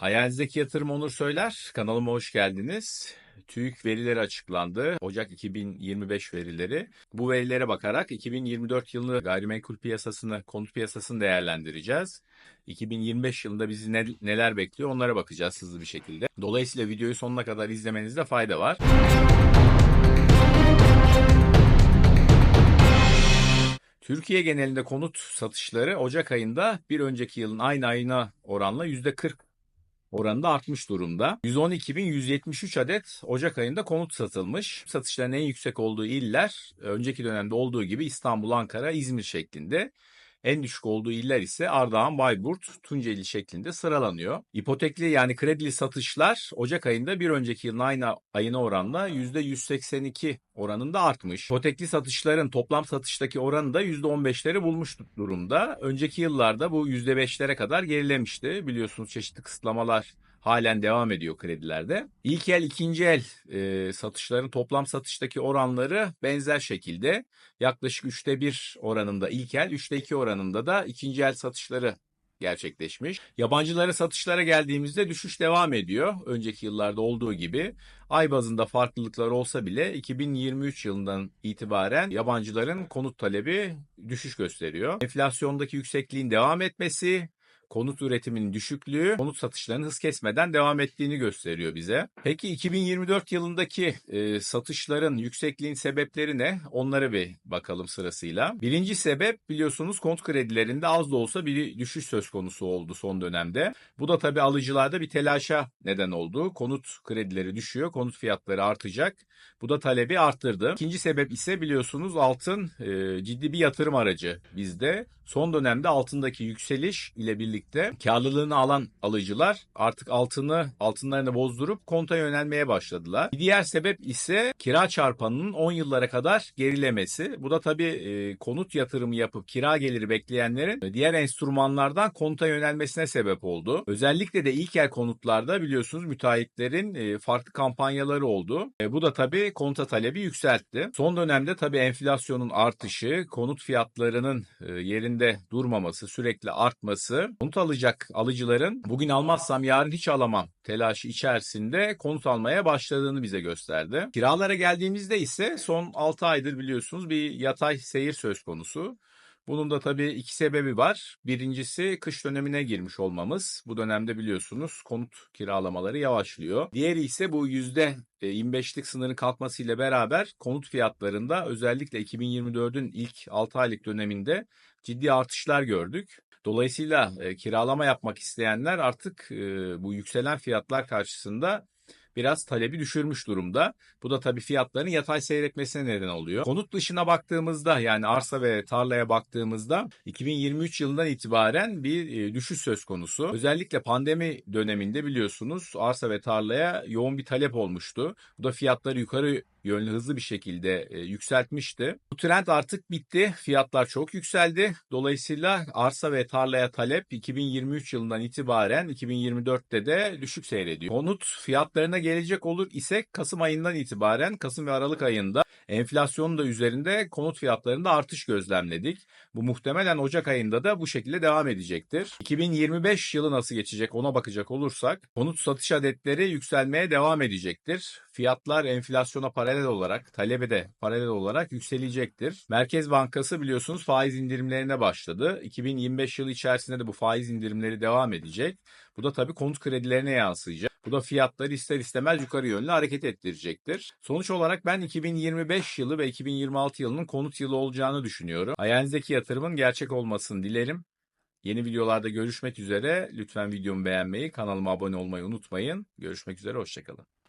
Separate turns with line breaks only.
Hayalinizdeki yatırım Onur Söyler. Kanalıma hoş geldiniz. TÜİK verileri açıklandı. Ocak 2025 verileri. Bu verilere bakarak 2024 yılı gayrimenkul piyasasını, konut piyasasını değerlendireceğiz. 2025 yılında bizi ne- neler bekliyor onlara bakacağız hızlı bir şekilde. Dolayısıyla videoyu sonuna kadar izlemenizde fayda var. Türkiye genelinde konut satışları Ocak ayında bir önceki yılın aynı ayına oranla %40 oranında artmış durumda. 112.173 adet Ocak ayında konut satılmış. Satışların en yüksek olduğu iller önceki dönemde olduğu gibi İstanbul, Ankara, İzmir şeklinde. En düşük olduğu iller ise Ardahan, Bayburt, Tunceli şeklinde sıralanıyor. İpotekli yani kredili satışlar Ocak ayında bir önceki yılın aynı ayına oranla %182 oranında artmış. İpotekli satışların toplam satıştaki oranı da %15'leri bulmuş durumda. Önceki yıllarda bu %5'lere kadar gerilemişti. Biliyorsunuz çeşitli kısıtlamalar halen devam ediyor kredilerde. İlk el, ikinci el e, satışların toplam satıştaki oranları benzer şekilde yaklaşık üçte bir oranında ilk el, üçte iki oranında da ikinci el satışları gerçekleşmiş. Yabancılara satışlara geldiğimizde düşüş devam ediyor. Önceki yıllarda olduğu gibi ay bazında farklılıklar olsa bile 2023 yılından itibaren yabancıların konut talebi düşüş gösteriyor. Enflasyondaki yüksekliğin devam etmesi, konut üretiminin düşüklüğü konut satışlarının hız kesmeden devam ettiğini gösteriyor bize. Peki 2024 yılındaki e, satışların yüksekliğin sebepleri ne? Onlara bir bakalım sırasıyla. Birinci sebep biliyorsunuz konut kredilerinde az da olsa bir düşüş söz konusu oldu son dönemde. Bu da tabii alıcılarda bir telaşa neden oldu. Konut kredileri düşüyor, konut fiyatları artacak. Bu da talebi arttırdı. İkinci sebep ise biliyorsunuz altın e, ciddi bir yatırım aracı bizde. Son dönemde altındaki yükseliş ile birlikte karlılığını alan alıcılar artık altını altınlarını bozdurup konta yönelmeye başladılar. Bir diğer sebep ise kira çarpanının 10 yıllara kadar gerilemesi. Bu da tabii e, konut yatırımı yapıp kira geliri bekleyenlerin diğer enstrümanlardan konta yönelmesine sebep oldu. Özellikle de ilk el konutlarda biliyorsunuz müteahhitlerin e, farklı kampanyaları oldu. E, bu da tabii konta talebi yükseltti. Son dönemde tabii enflasyonun artışı, konut fiyatlarının e, yerinde durmaması, sürekli artması, konut alacak alıcıların bugün almazsam yarın hiç alamam telaşı içerisinde konut almaya başladığını bize gösterdi. Kiralara geldiğimizde ise son 6 aydır biliyorsunuz bir yatay seyir söz konusu. Bunun da tabii iki sebebi var. Birincisi kış dönemine girmiş olmamız. Bu dönemde biliyorsunuz konut kiralamaları yavaşlıyor. Diğeri ise bu yüzde 25'lik sınırın kalkmasıyla beraber konut fiyatlarında özellikle 2024'ün ilk 6 aylık döneminde ciddi artışlar gördük. Dolayısıyla e, kiralama yapmak isteyenler artık e, bu yükselen fiyatlar karşısında biraz talebi düşürmüş durumda. Bu da tabii fiyatların yatay seyretmesine neden oluyor. Konut dışına baktığımızda yani arsa ve tarlaya baktığımızda 2023 yılından itibaren bir e, düşüş söz konusu. Özellikle pandemi döneminde biliyorsunuz arsa ve tarlaya yoğun bir talep olmuştu. Bu da fiyatları yukarı yönlü hızlı bir şekilde e, yükseltmişti. Bu trend artık bitti. Fiyatlar çok yükseldi. Dolayısıyla arsa ve tarlaya talep 2023 yılından itibaren 2024'te de düşük seyrediyor. Konut fiyatlarına gelecek olur isek Kasım ayından itibaren Kasım ve Aralık ayında enflasyonun da üzerinde konut fiyatlarında artış gözlemledik. Bu muhtemelen Ocak ayında da bu şekilde devam edecektir. 2025 yılı nasıl geçecek ona bakacak olursak konut satış adetleri yükselmeye devam edecektir. Fiyatlar enflasyona paralel olarak, talebe de paralel olarak yükselecektir. Merkez Bankası biliyorsunuz faiz indirimlerine başladı. 2025 yılı içerisinde de bu faiz indirimleri devam edecek. Bu da tabii konut kredilerine yansıyacak. Bu da fiyatları ister istemez yukarı yönlü hareket ettirecektir. Sonuç olarak ben 2025 yılı ve 2026 yılının konut yılı olacağını düşünüyorum. Hayalinizdeki yatırımın gerçek olmasını dilerim. Yeni videolarda görüşmek üzere. Lütfen videomu beğenmeyi, kanalıma abone olmayı unutmayın. Görüşmek üzere, hoşçakalın.